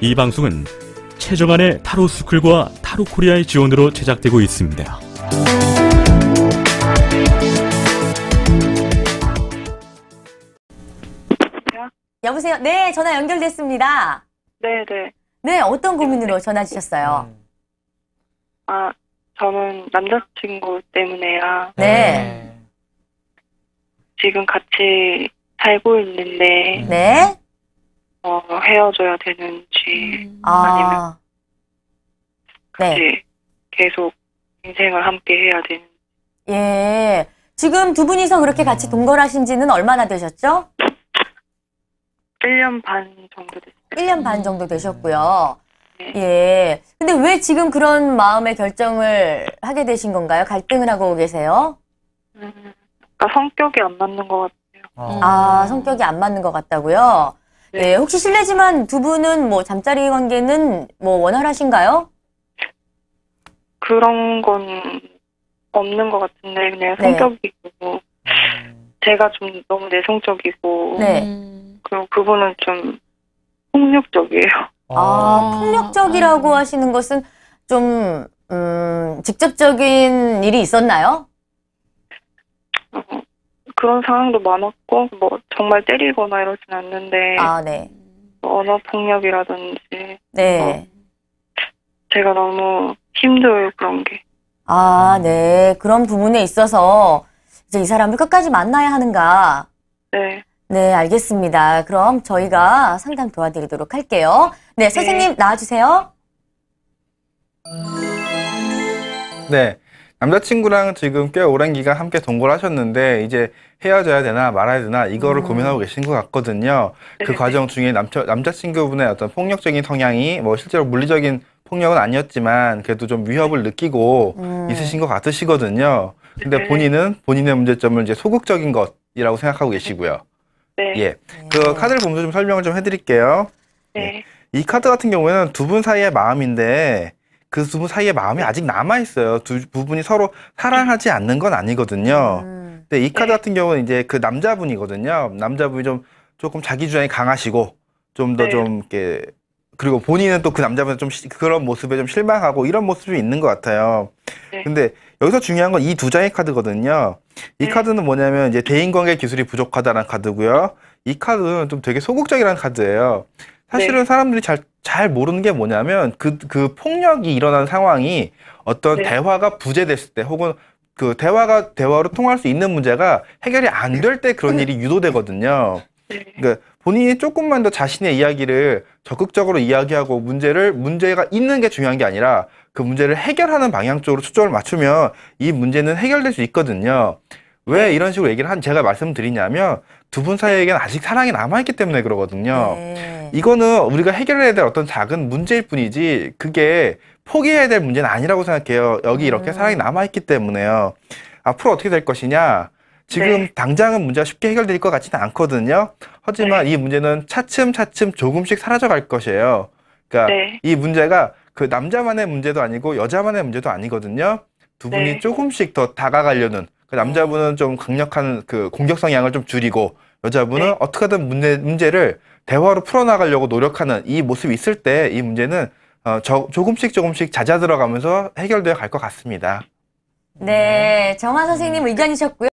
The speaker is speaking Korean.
이 방송은 최정안의 타로 스쿨과 타로 코리아의 지원으로 제작되고 있습니다. 여보세요? 네, 전화 연결됐습니다. 네 네. 네, 어떤 고민으로 전화 주셨어요? 아, 저는 남자친구 때문에요. 네. 지금 같이 살고 있는데, 네. 어, 헤어져야 되는지, 아. 네. 같이 계속 인생을 함께 해야 되는지. 예. 지금 두 분이서 그렇게 같이 동거하신 지는 얼마나 되셨죠? 1년 반 정도 됐어요. 1년 반 정도 되셨고요. 네. 예. 근데 왜 지금 그런 마음의 결정을 하게 되신 건가요? 갈등을 하고 계세요? 음, 그러니까 성격이 안 맞는 것 같아요. 아, 성격이 안 맞는 것 같다고요? 네. 예. 혹시 실례지만 두 분은 뭐 잠자리 관계는 뭐 원활하신가요? 그런 건 없는 것 같은데, 그냥 네. 성격이고, 제가 좀 너무 내성적이고, 네. 그리고 그분은 좀 폭력적이에요. 아, 폭력적이라고 하시는 것은 좀, 음, 직접적인 일이 있었나요? 어, 그런 상황도 많았고, 뭐, 정말 때리거나 이러진 않는데, 아, 네. 뭐 언어 폭력이라든지, 네. 제가 너무 힘들어요, 그런 게. 아, 네. 그런 부분에 있어서 이제 이 사람을 끝까지 만나야 하는가? 네. 네, 알겠습니다. 그럼 저희가 상담 도와드리도록 할게요. 네, 선생님 나와주세요. 네. 남자친구랑 지금 꽤 오랜 기간 함께 동거를 하셨는데 이제 헤어져야 되나 말아야 되나 이거를 음. 고민하고 계신 것 같거든요. 그 네. 과정 중에 남자, 남자친구분의 어떤 폭력적인 성향이 뭐 실제로 물리적인 폭력은 아니었지만 그래도 좀 위협을 느끼고 음. 있으신 것 같으시거든요. 근데 네. 본인은 본인의 문제점을 이제 소극적인 것이라고 생각하고 계시고요. 네. 예. 그 카드를 보면서 좀 설명을 좀 해드릴게요. 네. 이 카드 같은 경우에는 두 분 사이의 마음인데 그 두 분 사이의 마음이 아직 남아 있어요. 두 부분이 서로 사랑하지 않는 건 아니거든요. 음. 근데 이 카드 네. 같은 경우는 이제 그 남자분이거든요. 남자분이 좀 조금 자기 주장이 강하시고 좀 더좀 네. 이렇게 그리고 본인은 또 그 남자분 좀 시- 그런 모습에 좀 실망하고 이런 모습이 있는 것 같아요. 네. 근데 여기서 중요한 건 이 두 장의 카드거든요. 이 네. 카드는 뭐냐면 이제 대인관계 기술이 부족하다는 카드고요. 이 카드는 좀 되게 소극적이라는 카드예요. 사실은 네. 사람들이 잘, 잘 모르는 게 뭐냐면 그, 그 폭력이 일어난 상황이 어떤 네. 대화가 부재됐을 때 혹은 그 대화가 대화로 통할 수 있는 문제가 해결이 안 될 때 그런 일이 유도되거든요. 네. 그러니까 본인이 조금만 더 자신의 이야기를 적극적으로 이야기하고 문제를 문제가 있는 게 중요한 게 아니라 그 문제를 해결하는 방향 쪽으로 초점을 맞추면 이 문제는 해결될 수 있거든요. 왜 이런 식으로 얘기를 한 제가 말씀드리냐면 두 분 사이에게는 아직 사랑이 남아있기 때문에 그러거든요. 네. 이거는 우리가 해결해야 될 어떤 작은 문제일 뿐이지 그게 포기해야 될 문제는 아니라고 생각해요. 여기 이렇게 음. 사랑이 남아있기 때문에요. 앞으로 어떻게 될 것이냐? 지금 네. 당장은 문제가 쉽게 해결될 것 같지는 않거든요. 하지만 이 문제는 차츰차츰 조금씩 사라져 갈 것이에요. 그러니까 네. 이 문제가 그 남자만의 문제도 아니고 여자만의 문제도 아니거든요. 두 분이 네. 조금씩 더 다가가려는 그 남자분은 좀 강력한 그 공격 성향을 좀 줄이고 여자분은 네. 어떻게든 문제, 문제를 대화로 풀어나가려고 노력하는 이 모습이 있을 때 이 문제는 어, 저, 조금씩 조금씩 잦아 들어가면서 해결되어 갈 것 같습니다. 네, 정화 선생님 의견이셨고요.